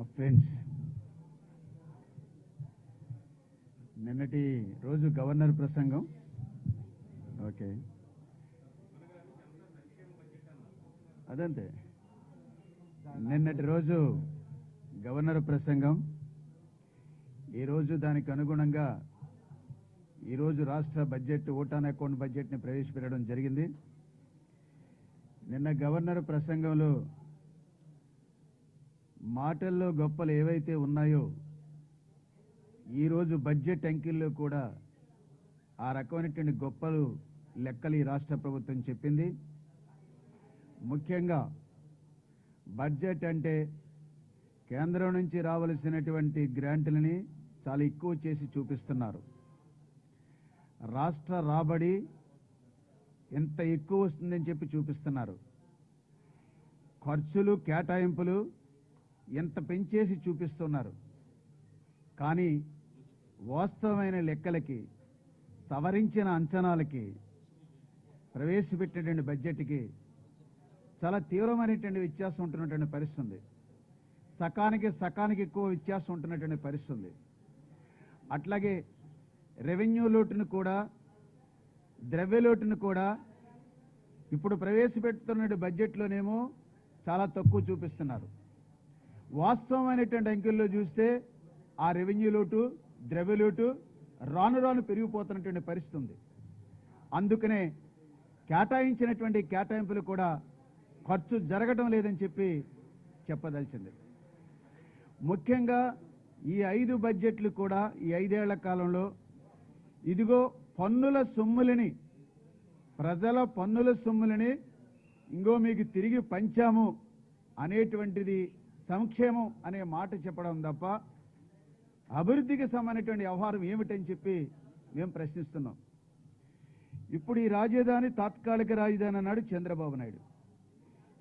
Ah, friends నిన్నటి రోజు governor ప్రసంగం. ఓకే. అదంతే. నిన్నటి రోజు గవర్నర్ ప్రసంగం. ఈరోజు దానికి అనుగుణంగా ఈరోజు రాష్ట్ర బడ్జెట్ ఓటాన్ అకౌంట్ బడ్జెట్ని ప్రవేశపెట్టడం జరిగింది. నిన్న గవర్నర్ ప్రసంగంలో మాటల్లో గొప్పలు ఏవైతే ఉన్నాయో ఈరోజు బడ్జెట్ అంకెల్లో కూడా ఆ రకమైనటువంటి గొప్పలు లెక్కలు ఈ రాష్ట్ర ప్రభుత్వం చెప్పింది. ముఖ్యంగా బడ్జెట్ అంటే కేంద్రం నుంచి రావలసినటువంటి గ్రాంట్లని చాలా ఎక్కువ చేసి చూపిస్తున్నారు. రాష్ట్ర రాబడి ఎంత ఎక్కువ వస్తుందని చెప్పి చూపిస్తున్నారు. ఖర్చులు కేటాయింపులు ఎంత పెంచేసి చూపిస్తున్నారు. కానీ వాస్తవమైన లెక్కలకి సవరించిన అంచనాలకి ప్రవేశపెట్టినటువంటి బడ్జెట్కి చాలా తీవ్రమైనటువంటి వ్యత్యాసం ఉంటున్నటువంటి పరిస్థితి ఉంది. సకానికి సకానికి ఎక్కువ వ్యత్యాసం ఉంటున్నటువంటి పరిస్థితి ఉంది. అట్లాగే రెవెన్యూ లోటును కూడా ద్రవ్య లోటును కూడా ఇప్పుడు ప్రవేశపెడుతున్న బడ్జెట్లోనేమో చాలా తక్కువ చూపిస్తున్నారు. వాస్తవమైనటువంటి అంకెల్లో చూస్తే ఆ రెవెన్యూ లోటు ద్రవ్య లోటు రాను రాను పెరిగిపోతున్నటువంటి పరిస్థితి ఉంది. అందుకనే కేటాయించినటువంటి కేటాయింపులు కూడా ఖర్చు జరగటం లేదని చెప్పి చెప్పదలిచింది. ముఖ్యంగా ఈ ఐదు బడ్జెట్లు కూడా ఈ ఐదేళ్ళ కాలంలో ఇదిగో పన్నుల సొమ్ములని ప్రజల పన్నుల సొమ్ములని ఇంకో మీకు తిరిగి పంచాము అనేటువంటిది సంక్షేమం అనే మాట చెప్పడం తప్ప అభివృద్ధికి సంబంధించినటువంటి వ్యవహారం ఏమిటని చెప్పి మేము ప్రశ్నిస్తున్నాం. ఇప్పుడు ఈ రాజధాని తాత్కాలిక రాజధాని అన్నాడు చంద్రబాబు నాయుడు.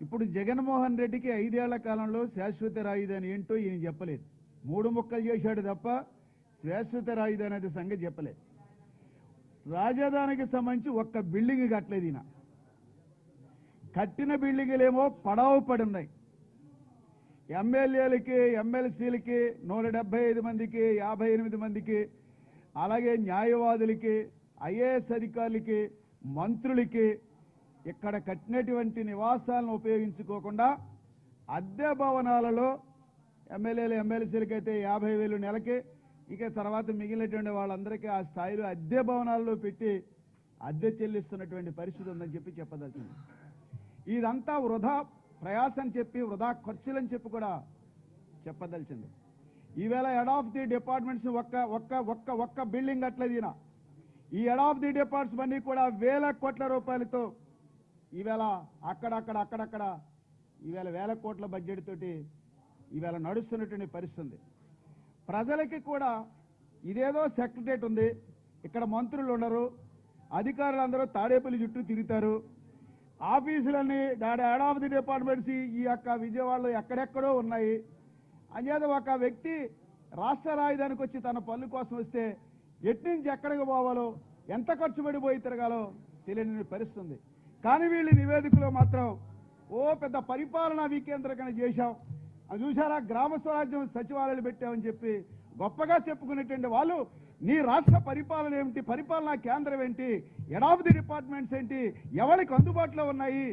ఇప్పుడు జగన్మోహన్ రెడ్డికి ఐదేళ్ళ కాలంలో శాశ్వత రాజధాని ఏంటో ఈయన చెప్పలేదు. మూడు ముక్కలు చేశాడు తప్ప శాశ్వత రాజధాని అనే సంగతి చెప్పలేదు. రాజధానికి సంబంధించి ఒక్క బిల్డింగ్ కట్టలేదు ఈయన. కట్టిన బిల్డింగులేమో పడావు పడి ఉన్నాయి. ఎమ్మెల్యేలకి ఎమ్మెల్సీలకి నూట డెబ్బై ఐదు మందికి యాభై ఎనిమిది మందికి అలాగే న్యాయవాదులకి ఐఏఎస్ అధికారులకి మంత్రులకి ఇక్కడ కట్టినటువంటి నివాసాలను ఉపయోగించుకోకుండా అద్దె భవనాలలో ఎమ్మెల్యేలు ఎమ్మెల్సీలకి అయితే యాభై వేలు నెలకి ఇక తర్వాత మిగిలినటువంటి వాళ్ళందరికీ ఆ స్థాయిలో అద్దె భవనాల్లో పెట్టి అద్దె చెల్లిస్తున్నటువంటి పరిస్థితి ఉందని చెప్పి చెప్పదలిచింది ఇదంతా వృధా ప్రయాసం చెప్పి వృధా ఖర్చులని చెప్పి కూడా చెప్పదలిచింది. ఈవేళ హెడ్ ఆఫ్ ది డిపార్ట్మెంట్స్ ఒక్క ఒక్క ఒక్క ఒక్క బిల్డింగ్ అట్లేదు ఈయన. ఈ హెడ్ ఆఫ్ ది డిపార్ట్మెంట్స్ అన్నీ కూడా వేల కోట్ల రూపాయలతో ఈవేళ అక్కడక్కడ అక్కడక్కడ ఈవేళ వేల కోట్ల బడ్జెట్ తోటి ఈవేళ నడుస్తున్నటువంటి పరిస్థితి ప్రజలకి కూడా ఇదేదో సెక్రటరేట్ ఉంది. ఇక్కడ మంత్రులు ఉండరు. అధికారులందరూ తాడేపల్లి చుట్టూ తిరుగుతారు. ఆఫీసులన్నీ దాని హెడ్ ఆఫ్ ది డిపార్ట్మెంట్స్ ఈ యొక్క విజయవాడలో ఎక్కడెక్కడో ఉన్నాయి. అంచేత ఒక వ్యక్తి రాష్ట్ర రాజధానికి వచ్చి తన పనుల కోసం వస్తే ఎట్నుంచి ఎక్కడికి పోవాలో ఎంత ఖర్చు పడిపోయి తిరగాలో తెలియని పరిస్థితుంది. కానీ వీళ్ళు నివేదికలో మాత్రం ఓ పెద్ద పరిపాలనా వికేంద్రీకరణ చేశాం. అది చూసారా గ్రామ స్వరాజ్యం సచివాలయాలు పెట్టామని చెప్పి గొప్పగా చెప్పుకునేటువంటి వాళ్ళు నీ రాష్ట్ర పరిపాలన ఏమిటి? పరిపాలనా కేంద్రం ఏంటి? హెడ్ ఆఫ్ ది డిపార్ట్మెంట్స్ ఏంటి? ఎవరికి అందుబాటులో ఉన్నాయి?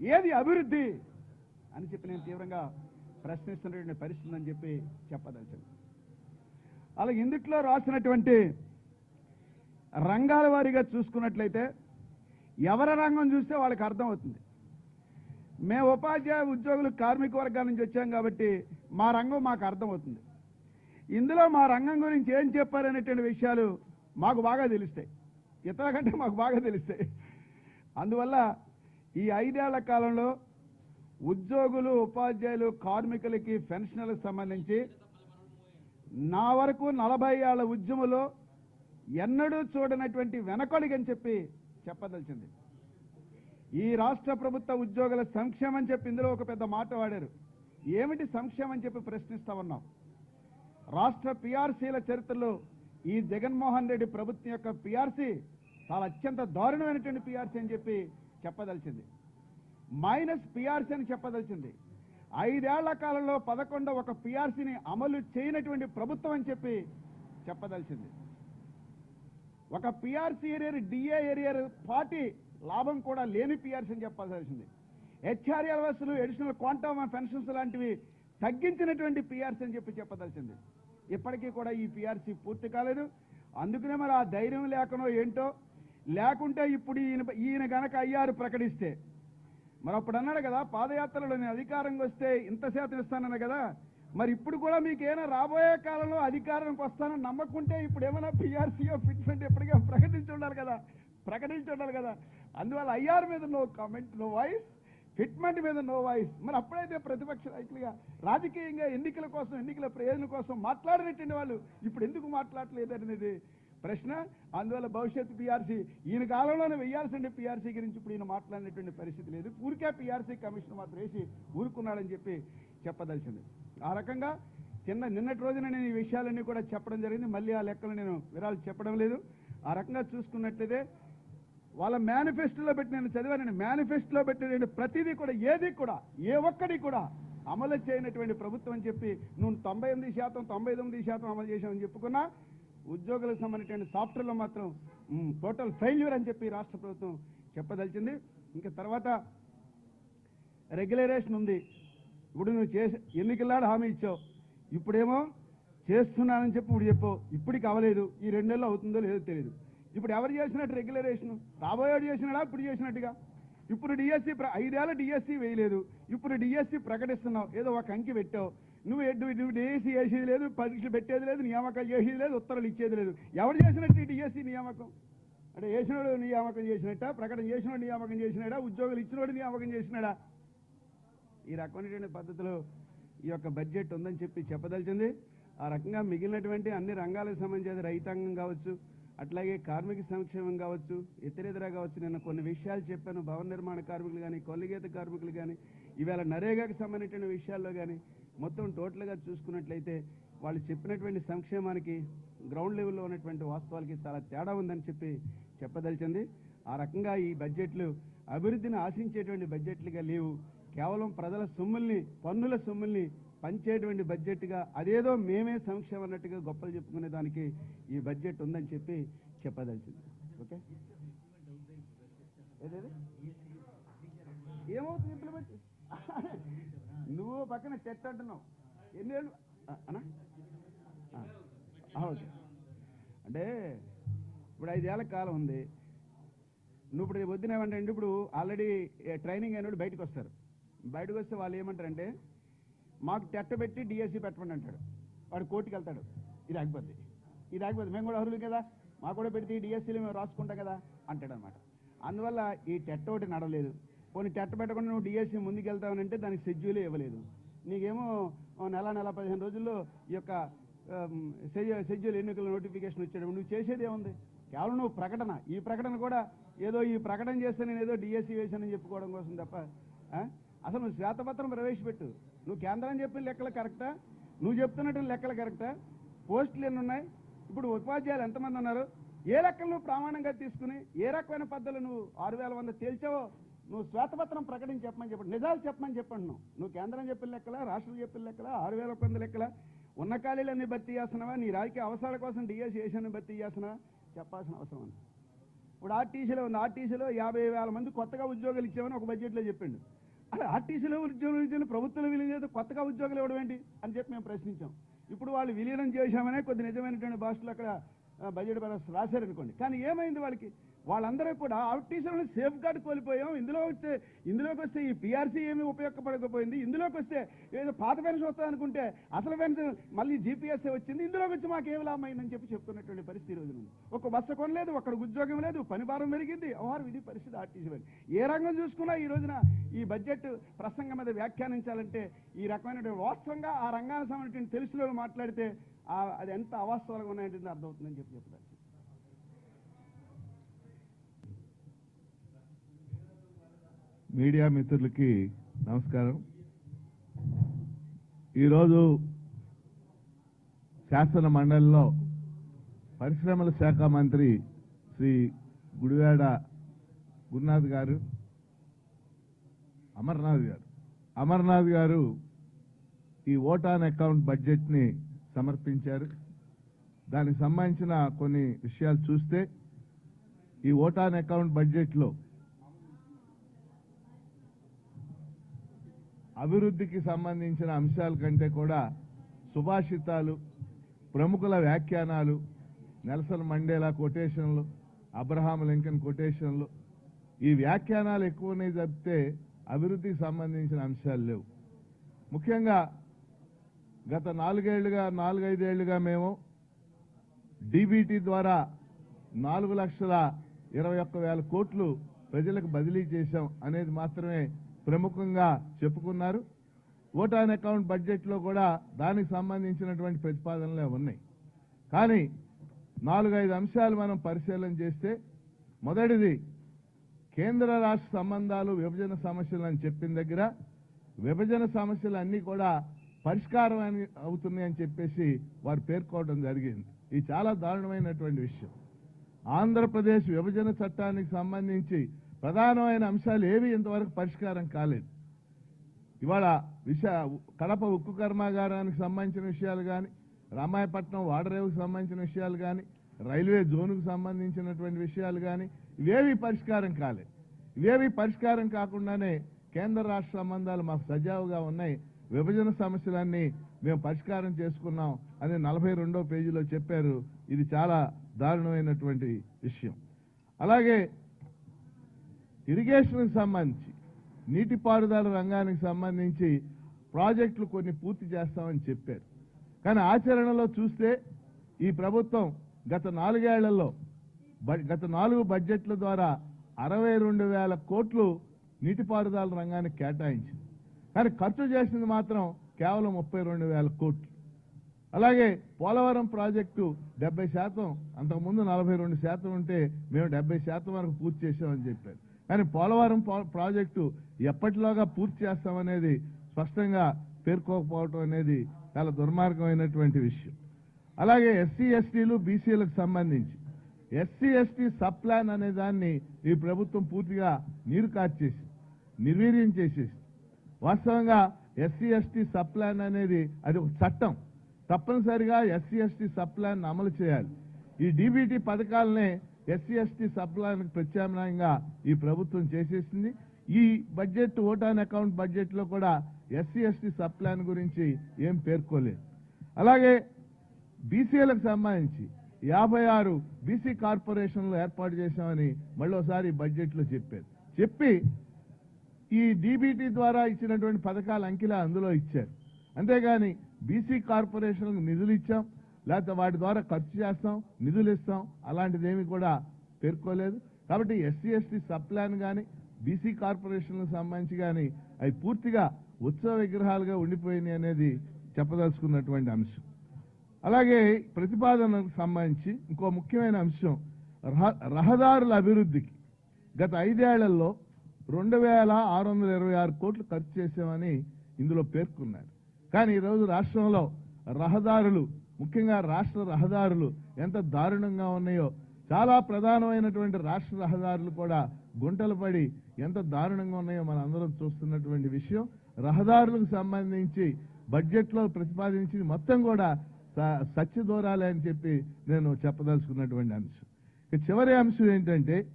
ఏది అభివృద్ధి? అని చెప్పి నేను తీవ్రంగా ప్రశ్నిస్తున్నటువంటి పరిస్థితి అని చెప్పి చెప్పదలిచాను అలాగే ఇందుట్లో రాసినటువంటి రంగాల వారీగా చూసుకున్నట్లయితే ఎవరి రంగం చూస్తే వాళ్ళకి అర్థమవుతుంది మేము ఉపాధ్యాయ ఉద్యోగులు కార్మిక వర్గాల నుంచి వచ్చాం కాబట్టి మా రంగం మాకు అర్థమవుతుంది ఇందులో మా రంగం గురించి ఏం చెప్పారనేటువంటి విషయాలు మాకు బాగా తెలుస్తాయి. ఇతర కంటే మాకు బాగా తెలుస్తాయి. అందువల్ల ఈ ఐదేళ్ళ కాలంలో ఉద్యోగులు ఉపాధ్యాయులు కార్మికులకి పెన్షన్లకు సంబంధించి నా వరకు నలభై ఏళ్ళ ఉద్యమంలో ఎన్నడూ చూడనటువంటి వెనకడుగని చెప్పి చెప్పదలిచింది. ఈ రాష్ట్ర ప్రభుత్వ ఉద్యోగుల సంక్షేమం చెప్పి ఇందులో ఒక పెద్ద మాట వాడారు. ఏమిటి సంక్షేమం చెప్పి ప్రశ్నిస్తా ఉన్నాం. రాష్ట్ర పిఆర్సీల చరిత్రలో ఈ జగన్మోహన్ రెడ్డి ప్రభుత్వం యొక్క పిఆర్సీ చాలా అత్యంత దారుణమైనటువంటి పిఆర్సీ అని చెప్పి చెప్పదలిచింది. మైనస్ పిఆర్సీ అని చెప్పదలిచింది. ఐదేళ్ళ కాలంలో పదకొండ ఒక పిఆర్సీని అమలు చేయనటువంటి ప్రభుత్వం అని చెప్పి చెప్పదలిచింది. ఒక PRC arrear DA arrear party లాభం కూడా లేని పిఆర్సీ అని చెప్పాల్సింది హెచ్ఆర్ఎల్ వస్తులు అడిషనల్ క్వాంటమ్ పెన్షన్స్ లాంటివి తగ్గించినటువంటి పిఆర్సీ అని చెప్పి చెప్పదలిచింది. ఇప్పటికీ కూడా ఈ పిఆర్సీ పూర్తి కాలేదు. అందుకనే మరి ఆ ధైర్యం లేకనో ఏంటో లేకుంటే ఇప్పుడు ఈయన ఈయన గనక అయ్యారు ప్రకటిస్తే. మరి అప్పుడు అన్నాడు కదా పాదయాత్రలో నేను అధికారంకి వస్తే ఇంత శాతం ఇస్తానన్నా కదా మరి ఇప్పుడు కూడా మీకేమైనా రాబోయే కాలంలో అధికారానికి వస్తానని నమ్మకుంటే ఇప్పుడు ఏమైనా పిఆర్సీఓ ఫిట్మెంట్ ఎప్పటికీ ప్రకటించి ఉండాలి కదా ప్రకటించి ఉండాలి కదా. అందువల్ల అయ్యారు మీద no comment no voice fitment మీద నో వాయిస్ మరి అప్పుడైతే ప్రతిపక్ష నాయకులుగా రాజకీయంగా ఎన్నికల కోసం ఎన్నికల ప్రయోజనం కోసం మాట్లాడినటువంటి వాళ్ళు ఇప్పుడు ఎందుకు మాట్లాడలేదు అనేది ప్రశ్న. అందువల్ల భవిష్యత్తు పీఆర్సీ ఈయన కాలంలోనే వెయ్యాల్సిన పీఆర్సీ గురించి ఇప్పుడు ఈయన మాట్లాడినటువంటి పరిస్థితి లేదు. ఊరికే పీఆర్సీ కమిషన్ మాత్రం వేసి ఊరుకున్నాడని చెప్పి చెప్పదలిసింది. ఆ రకంగా చిన్న నిన్నటి రోజున నేను ఈ విషయాలన్నీ కూడా చెప్పడం జరిగింది. మళ్ళీ ఆ లెక్కలు నేను వివరాలు చెప్పడం లేదు. ఆ రకంగా చూసుకున్నట్లయితే వాళ్ళ మేనిఫెస్టోలో పెట్టి నేను చదివానండి మేనిఫెస్టోలో పెట్టిన ప్రతిదీ కూడా ఏది కూడా ఏ ఒక్కడి కూడా అమలు చేయనటువంటి ప్రభుత్వం అని చెప్పి నువ్వు తొంభై ఎనిమిది శాతం తొంభై తొమ్మిది శాతం అమలు చేశామని చెప్పుకున్నా ఉద్యోగులకు సంబంధించిన సాఫ్ట్వేర్లో మాత్రం టోటల్ ఫెయిల్యూర్ అని చెప్పి రాష్ట్ర ప్రభుత్వం చెప్పదలిచింది. ఇంకా తర్వాత రెగ్యులరేషన్ ఉంది. ఇప్పుడు నువ్వు చేసి ఎన్నికలాడు హామీ ఇచ్చావు. ఇప్పుడేమో చేస్తున్నానని చెప్పి ఇప్పుడు చెప్పు ఇప్పటికి అవ్వలేదు. ఈ రెండేళ్ళు అవుతుందో లేదో తెలియదు. ఇప్పుడు ఎవరు చేసినట్టు రెగ్యులరేషన్ రాబోయేడు చేసినాడా? ఇప్పుడు చేసినట్టుగా. ఇప్పుడు డిఎస్సి ఐదేళ్ళ డిఎస్సి వేయలేదు. ఇప్పుడు డిఎస్సి ప్రకటిస్తున్నావు. ఏదో ఒక అంకి పెట్టావు. నువ్వు ఎడ్డు నువ్వు డిఎస్సి వేసేది లేదు పరీక్షలు పెట్టేది లేదు నియామకాలు చేసేది లేదు ఉత్తర్వులు ఇచ్చేది లేదు. ఎవరు చేసినట్టు డిఎస్సి నియామకం? అంటే వేసినోడు నియామకం చేసినట్ట? ప్రకటన చేసినోడు నియామకం చేసినాడా? ఉద్యోగులు ఇచ్చినోడు నియామకం చేసినాడా? ఈ రకమైనటువంటి పద్ధతిలో ఈ యొక్క బడ్జెట్ ఉందని చెప్పి చెప్పదలిచింది. ఆ రకంగా మిగిలినటువంటి అన్ని రంగాలకు సంబంధించి రైతాంగం కావచ్చు అట్లాగే కార్మిక సంక్షేమం కావచ్చు ఇతరేతర కావచ్చు నేను కొన్ని విషయాలు చెప్పాను భవన నిర్మాణ కార్మికులు కానీ కొల్లిగేత కార్మికులు కానీ ఇవాళ నరేగాకి సంబంధించిన విషయాల్లో కానీ మొత్తం టోటల్గా చూసుకున్నట్లయితే వాళ్ళు చెప్పినటువంటి సంక్షేమానికి గ్రౌండ్ లెవెల్లో ఉన్నటువంటి వాస్తవాలకి చాలా తేడా ఉందని చెప్పి చెప్పదలిచింది. ఆ రకంగా ఈ బడ్జెట్లు అభివృద్ధిని ఆశించేటువంటి బడ్జెట్లుగా లేవు. కేవలం ప్రజల సొమ్ముల్ని పన్నుల సొమ్ముల్ని పంచేటువంటి బడ్జెట్గా అదేదో మేమే సంక్షేమం అన్నట్టుగా గొప్పలు చెప్పుకునే దానికి ఈ బడ్జెట్ ఉందని చెప్పి చెప్పదలిచింది. ఓకే? ఏమవుతుంది ఇంప్లిమెంట్ నువ్వు పక్కన చెట్టు అంటున్నావు. ఎన్నేళ్ళు ఆ, ఓకే. అంటే ఇప్పుడు ఐదేళ్ళ కాలం ఉంది. నువ్వు ఇప్పుడు పొద్దున ఏమంటే ఇప్పుడు ఆల్రెడీ ట్రైనింగ్ అయినప్పుడు బయటకు వస్తారు. బయటకు వస్తే వాళ్ళు ఏమంటారంటే మాకు టెట్ట పెట్టి డిఎస్సి పెట్టమని అంటాడు. వాడు కోర్టుకి వెళ్తాడు. ఇది ఆగిపోద్ది. ఇది ఆగిపోద్ది. మేము కూడా అర్హులు కదా. మాకు కూడా పెడితే డిఎస్సీలు మేము రాసుకుంటాం కదా అంటాడు అనమాట అందువల్ల ఈ టెట్ట ఒకటి నడవలేదు. పోనీ టెట్ట పెట్టకుండా నువ్వు డిఎస్సీ ముందుకు వెళ్తావనంటే దానికి షెడ్యూలే ఇవ్వలేదు. నీకేమో నెల నెల పదిహేను రోజుల్లో ఈ యొక్క షెడ్యూల్ ఎన్నికల నోటిఫికేషన్ వచ్చాడు నువ్వు చేసేది ఏముంది? కేవలం నువ్వు ప్రకటన. ఈ ప్రకటన కూడా ఏదో ఈ ప్రకటన చేస్తే నేను ఏదో డిఎస్సీ వేశానని చెప్పుకోవడం కోసం తప్ప అసలు నువ్వు శ్వేతపత్రం ప్రవేశపెట్టు. నువ్వు కేంద్రం చెప్పిన లెక్కలు కరెక్టా? నువ్వు చెప్తున్నట్టు లెక్కలు కరెక్టా? పోస్టులు ఎన్ని ఉన్నాయి? ఇప్పుడు ఉపాధ్యాయులు ఎంతమంది ఉన్నారు? ఏ లెక్కలు నువ్వు ప్రామాణికంగా తీసుకుని ఏ రకమైన పద్ధతులు నువ్వు ఆరు వేల వంద తేల్చావో నువ్వు శ్వేతపత్రం ప్రకటించి చెప్పమని చెప్పండి నిజాలు చెప్పమని చెప్పండి నువ్వు. నువ్వు కేంద్రం చెప్పిన లెక్కల రాష్ట్రం చెప్పిన లెక్కల ఆరు వేల వంద లెక్కల? ఉన్న ఖాళీలన్నీ భర్తీ చేస్తున్నావా? నీ రాజకీయ అవసరాల కోసం డిఎస్ చేసాను భర్తీ చేస్తున్నావా? చెప్పాల్సిన అవసరం ఉంది. ఇప్పుడు ఆర్టీసీలో ఉంది. ఆర్టీసీలో యాభై వేల మంది కొత్తగా ఉద్యోగాలు ఇచ్చామని ఒక బడ్జెట్లో చెప్పిండు. అలా ఆర్టీసీలో ఉద్యోగులు ఇచ్చిన ప్రభుత్వం విలీనం చేస్తే కొత్తగా ఉద్యోగాలు ఇవ్వడం ఏంటి అని చెప్పి మేము ప్రశ్నించాం. ఇప్పుడు వాళ్ళు విలీనం చేశామనే కొద్ది నిజమైనటువంటి భాషలు అక్కడ బడ్జెట్ బ్యాలెన్స్ రాశారనుకోండి. కానీ ఏమైంది వాళ్ళకి? వాళ్ళందరూ కూడా ఆర్టీసీలను సేఫ్ గార్డ్ కోల్పోయాం. ఇందులో వస్తే ఇందులోకి వస్తే ఈ పీఆర్సీ ఏమీ ఉపయోగపడకపోయింది. ఇందులోకి వస్తే ఏదో పాత పెన్షన్ వస్తుంది అనుకుంటే అసలు పెన్షన్ మళ్ళీ జీపీఎస్ వచ్చింది? ఇందులోకి వచ్చి మాకు ఏం లాభమైందని చెప్పి చెప్తున్నటువంటి పరిస్థితి రోజు ఒక బస్సు కొనలేదు ఒక్కడ ఉద్యోగం లేదు పని భారం పెరిగింది. అవహారం ఇది పరిస్థితి ఆర్టీసీ వారి ఏ రంగం చూసుకున్నా ఈ రోజున ఈ బడ్జెట్ ప్రసంగం మీద వ్యాఖ్యానించాలంటే ఈ రకమైనటువంటి వాస్తవంగా ఆ రంగానికి సంబంధించిన తెలుసులో మాట్లాడితే అది ఎంత అవాస్తవాలుగా ఉన్నాయంటే అర్థమవుతుందని చెప్పి చెప్తారు మీడియా మిత్రులకి నమస్కారం. ఈరోజు శాసన మండలిలో పరిశ్రమల శాఖ మంత్రి శ్రీ గుడివాడ గురునాథ్ గారు అమర్నాథ్ గారు. అమర్నాథ్ గారు ఈ ఓటాన్ అకౌంట్ బడ్జెట్ని సమర్పించారు. దానికి సంబంధించిన కొన్ని విషయాలు చూస్తే ఈ ఓటాన్ అకౌంట్ బడ్జెట్లో అభివృద్ధికి సంబంధించిన అంశాల కంటే కూడా సుభాషితాలు ప్రముఖుల వ్యాఖ్యానాలు నెల్సన్ మండేలా కొటేషన్లు అబ్రహాం లింకన్ కొటేషన్లు ఈ వ్యాఖ్యానాలు ఎక్కువనే చెప్తే అభివృద్ధికి సంబంధించిన అంశాలు లేవు. ముఖ్యంగా గత నాలుగేళ్ళుగా నాలుగైదేళ్ళుగా మేము డీబీటీ ద్వారా నాలుగు లక్షల ఇరవై ఒక్క వేల కోట్లు ప్రజలకు బదిలీ చేశాం అనేది మాత్రమే ప్రముఖంగా చెప్పుకున్నారు. ఓట్ ఆన్ అకౌంట్ బడ్జెట్లో కూడా దానికి సంబంధించినటువంటి ప్రతిపాదనలే ఉన్నాయి. కానీ నాలుగైదు అంశాలు మనం పరిశీలన చేస్తే మొదటిది కేంద్ర రాష్ట్ర సంబంధాలు విభజన సమస్యలు అని చెప్పిన దగ్గర విభజన సమస్యలు అన్నీ కూడా పరిష్కారం అని అవుతున్నాయి అని చెప్పేసి వారు పేర్కోవడం జరిగింది. ఇది చాలా దారుణమైనటువంటి విషయం. ఆంధ్రప్రదేశ్ విభజన చట్టానికి సంబంధించి ప్రధానమైన అంశాలు ఏవి? ఇంతవరకు పరిష్కారం కాలేదు. ఇవాళ విశ కడప ఉక్కు కర్మాగారానికి సంబంధించిన విషయాలు కానీ రామాయపట్నం వాడరేవుకు సంబంధించిన విషయాలు కానీ రైల్వే జోన్కు సంబంధించినటువంటి విషయాలు కానీ ఇవేవి పరిష్కారం కాలేదు. ఇవేవి పరిష్కారం కాకుండానే కేంద్ర రాష్ట్ర సంబంధాలు మాకు సజావుగా ఉన్నాయి. విభజన సమస్యలన్నీ మేము పరిష్కారం చేసుకున్నాం అని నలభై రెండో పేజీలో చెప్పారు. ఇది చాలా దారుణమైనటువంటి విషయం. అలాగే ఇరిగేషన్కి సంబంధించి నీటిపారుదల రంగానికి సంబంధించి ప్రాజెక్టులు కొన్ని పూర్తి చేస్తామని చెప్పారు. కానీ ఆచరణలో చూస్తే ఈ ప్రభుత్వం గత నాలుగేళ్ళలో బ- గత నాలుగు బడ్జెట్ల ద్వారా అరవై రెండు వేల కోట్లు నీటిపారుదల రంగానికి కేటాయించింది. కానీ ఖర్చు చేసింది మాత్రం కేవలం ముప్పై రెండు వేల కోట్లు. అలాగే పోలవరం ప్రాజెక్టు డెబ్బై శాతం అంతకుముందు నలభై రెండు శాతం ఉంటే మేము డెబ్బై శాతం వరకు పూర్తి చేసామని చెప్పారు. కానీ పోలవరం ప్రాజెక్టు ఎప్పటిలోగా పూర్తి చేస్తామనేది స్పష్టంగా పేర్కోకపోవటం అనేది చాలా దుర్మార్గమైనటువంటి విషయం. అలాగే ఎస్సీ ఎస్టీలు బీసీలకు సంబంధించి. ఎస్సీ ఎస్టీ సబ్ ప్లాన్ అనే దాన్ని ఈ ప్రభుత్వం పూర్తిగా నీరు కార్చేసి నిర్వీర్యం చేసేసి వాస్తవంగా ఎస్సీ ఎస్టీ సబ్ ప్లాన్ అనేది అది ఒక చట్టం. తప్పనిసరిగా ఎస్సీ ఎస్టీ సబ్ ప్లాన్ అమలు చేయాలి. ఈ డీబీటీ పథకాలనే ఎస్సీ ఎస్టీ సబ్ ప్రత్యామ్నాయంగా ఈ ప్రభుత్వం చేసేసింది. ఈ బడ్జెట్ ఓటాన్ అకౌంట్ బడ్జెట్లో కూడా ఎస్సీ ఎస్టీ సబ్ ప్లాన్ గురించి ఏం పేర్కోలేదు. అలాగే బీసీలకు సంబంధించి యాభై ఆరు బీసీ కార్పొరేషన్లు ఏర్పాటు చేశామని మళ్ళోసారి బడ్జెట్లో చెప్పారు. చెప్పి ఈ డీబీటీ ద్వారా ఇచ్చినటువంటి పథకాలు అంకిలా అందులో ఇచ్చారు. అంతేగాని బీసీ కార్పొరేషన్లకు నిధులు ఇచ్చాం. లేకపోతే వాటి ద్వారా ఖర్చు చేస్తాం నిధులు ఇస్తాం అలాంటిదేమీ కూడా పేర్కోలేదు. కాబట్టి ఎస్సీ ఎస్టీ సబ్ ప్లాన్ కానీ బీసీ కార్పొరేషన్లకు సంబంధించి కానీ అవి పూర్తిగా ఉత్సవ విగ్రహాలుగా ఉండిపోయినాయి అనేది చెప్పదలుచుకున్నటువంటి అంశం. అలాగే ప్రతిపాదనకు సంబంధించి ఇంకో ముఖ్యమైన అంశం రహ- రహదారుల అభివృద్ధికి. గత ఐదేళ్ళలో రెండు వేల ఆరు వందల ఇరవై ఆరు కోట్లు ఖర్చు చేశామని ఇందులో పేర్కొన్నారు. కానీ ఈరోజు రాష్ట్రంలో రహదారులు ముఖ్యంగా రాష్ట్ర రహదారులు ఎంత దారుణంగా ఉన్నాయో చాలా ప్రధానమైనటువంటి రాష్ట్ర రహదారులు కూడా గుంటలు పడి ఎంత దారుణంగా ఉన్నాయో మన అందరం చూస్తున్నటువంటి విషయం. రహదారులకు సంబంధించి బడ్జెట్లో ప్రతిపాదించింది మొత్తం కూడా స- సత్య దూరాలే అని చెప్పి నేను చెప్పదలుచుకున్నటువంటి అంశం. ఇక చివరి అంశం ఏంటంటే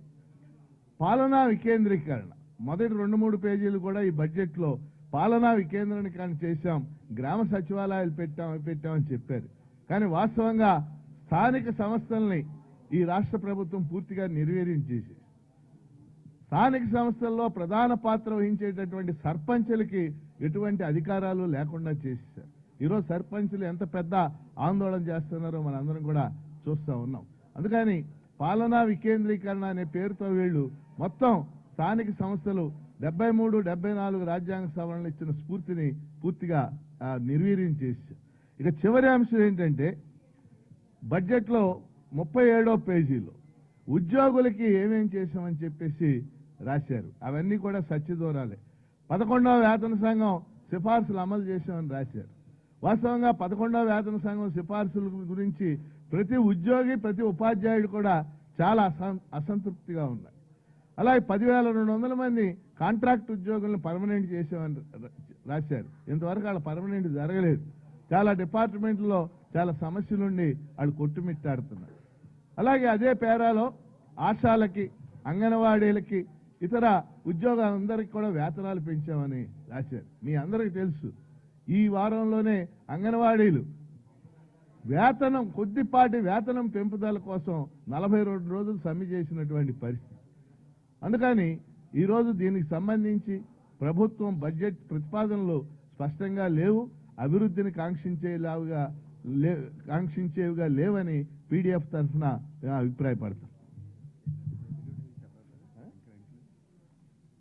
పాలనా వికేంద్రీకరణ. మొదటి రెండు మూడు పేజీలు కూడా ఈ బడ్జెట్లో పాలనా వికేంద్రీకరణ చేశాం గ్రామ సచివాలయాలు పెట్టాం పెట్టామని చెప్పారు. కానీ వాస్తవంగా స్థానిక సంస్థల్ని ఈ రాష్ట్ర ప్రభుత్వం పూర్తిగా నిర్వీర్యం స్థానిక సంస్థల్లో ప్రధాన పాత్ర వహించేటటువంటి సర్పంచులకి ఎటువంటి అధికారాలు లేకుండా చేసేసారు ఈరోజు సర్పంచులు ఎంత పెద్ద ఆందోళన చేస్తున్నారో మనందరం కూడా చూస్తూ ఉన్నాం. అందుకని పాలనా వికేంద్రీకరణ అనే పేరుతో వీళ్ళు మొత్తం స్థానిక సంస్థలు డెబ్బై మూడు డెబ్బై నాలుగు రాజ్యాంగ సవరణలు ఇచ్చిన స్ఫూర్తిని పూర్తిగా నిర్వీర్యం చేశారు ఇక చివరి అంశం ఏంటంటే బడ్జెట్లో ముప్పై ఏడో పేజీలో. ఉద్యోగులకి ఏమేం చేశామని చెప్పేసి రాశారు. అవన్నీ కూడా సత్యదూరాలే పదకొండవ వేతన సంఘం సిఫార్సులు అమలు చేశామని రాశారు. వాస్తవంగా పదకొండవ వేతన సంఘం సిఫార్సుల గురించి ప్రతి ఉద్యోగి ప్రతి ఉపాధ్యాయుడు కూడా చాలా అసంతృప్తిగా ఉన్నారు. అలాగే పదివేల రెండు వందల మంది కాంట్రాక్ట్ ఉద్యోగులను పర్మనెంట్ చేసామని రాశారు. ఇంతవరకు వాళ్ళ పర్మనెంట్ జరగలేదు. చాలా డిపార్ట్మెంట్లో చాలా సమస్యలుండి వాళ్ళు కొట్టుమిట్టాడుతున్నారు. అలాగే అదే పేరాలో ఆశాలకి అంగన్వాడీలకి ఇతర ఉద్యోగాలందరికీ కూడా వేతనాలు పెంచామని రాశారు. మీ అందరికీ తెలుసు ఈ వారంలోనే అంగన్వాడీలు వేతనం కొద్దిపాటి వేతనం పెంపుదల కోసం నలభై రెండు రోజులు సమ్మె చేసినటువంటి పరిస్థితి. అందుకని ఈరోజు దీనికి సంబంధించి ప్రభుత్వం బడ్జెట్ ప్రతిపాదనలు స్పష్టంగా లేవు. అభివృద్ధిని కాంక్షించేలాగా లే కాంక్షించేవిగా లేవని పీడిఎఫ్ తరఫున అభిప్రాయపడతాం